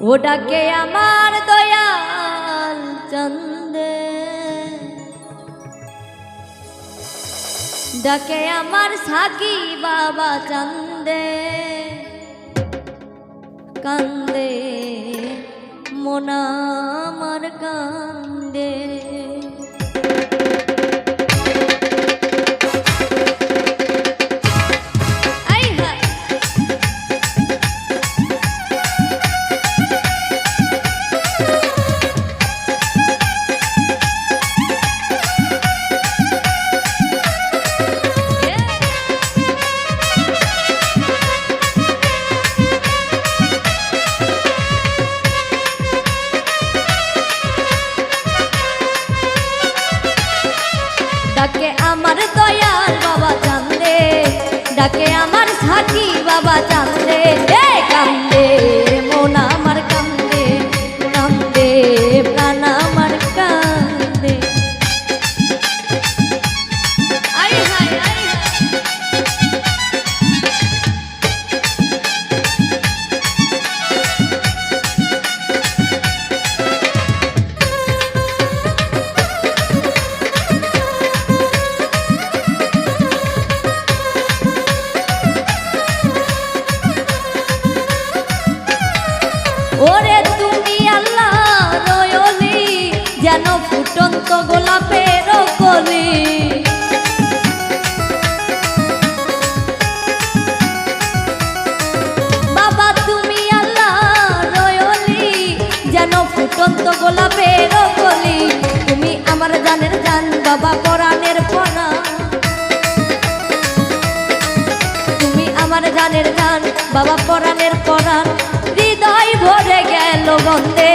ওটাকে আমার দয়াল চন্দে। ডাকে আমার সাকি বাবা চন্দে। কান্দে মোনা আমার কান্দে। কলি। বাবা তুমি আল্লাহ রয়লি, যেন ফুটন্ত গোলাপের কলি। তুমি আমার জানের জান, বাবা পরাণের পনা তুমি আমার জানের গান বাবা পরাণের পরাণ হৃদয় ভরে গেল গন্ধে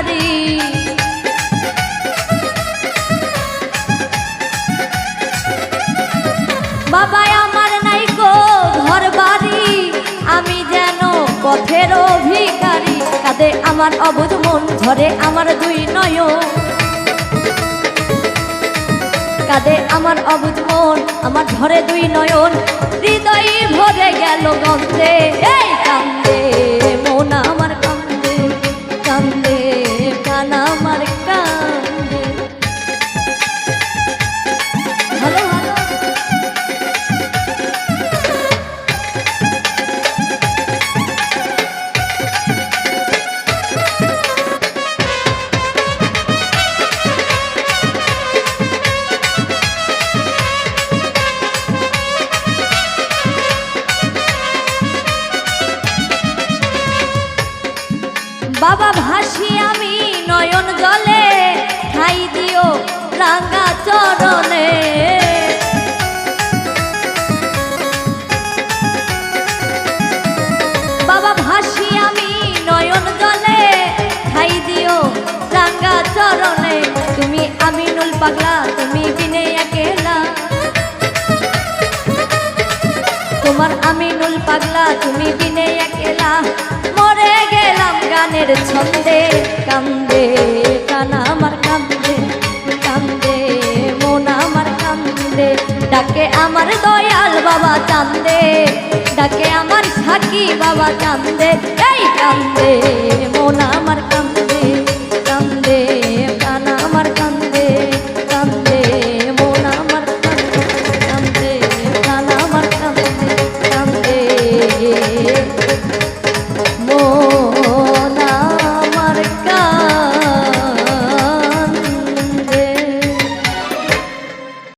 আমার অবুধ মন ঝরে আমার দুই নয়ন। কাঁদে আমার অবুধ মন, আমার ধরে দুই নয়ন। হৃদয় ভরে গেল গন্ধে, এই কান্দে। নয়ন জলে দিও রাঙা চরণে। বাবা ভাসি আমি নয়ন জলে খাই দিও রাঙা চরণে। তুমি আমিনুল পাগলা, তুমি বিনে একেলা তোমার আমি নুল পাগলা, তুমি দিনে একেলা। মরে গেলাম গানের ছন্দে, কান্দে, কানা আমার কান্দে কান্দে, মন আমার কান্দে। ডাকে আমার দয়াল বাবা চান্দে, ডাকে আমার সাকি বাবা চান্দে, এই কান্দে। কান্দে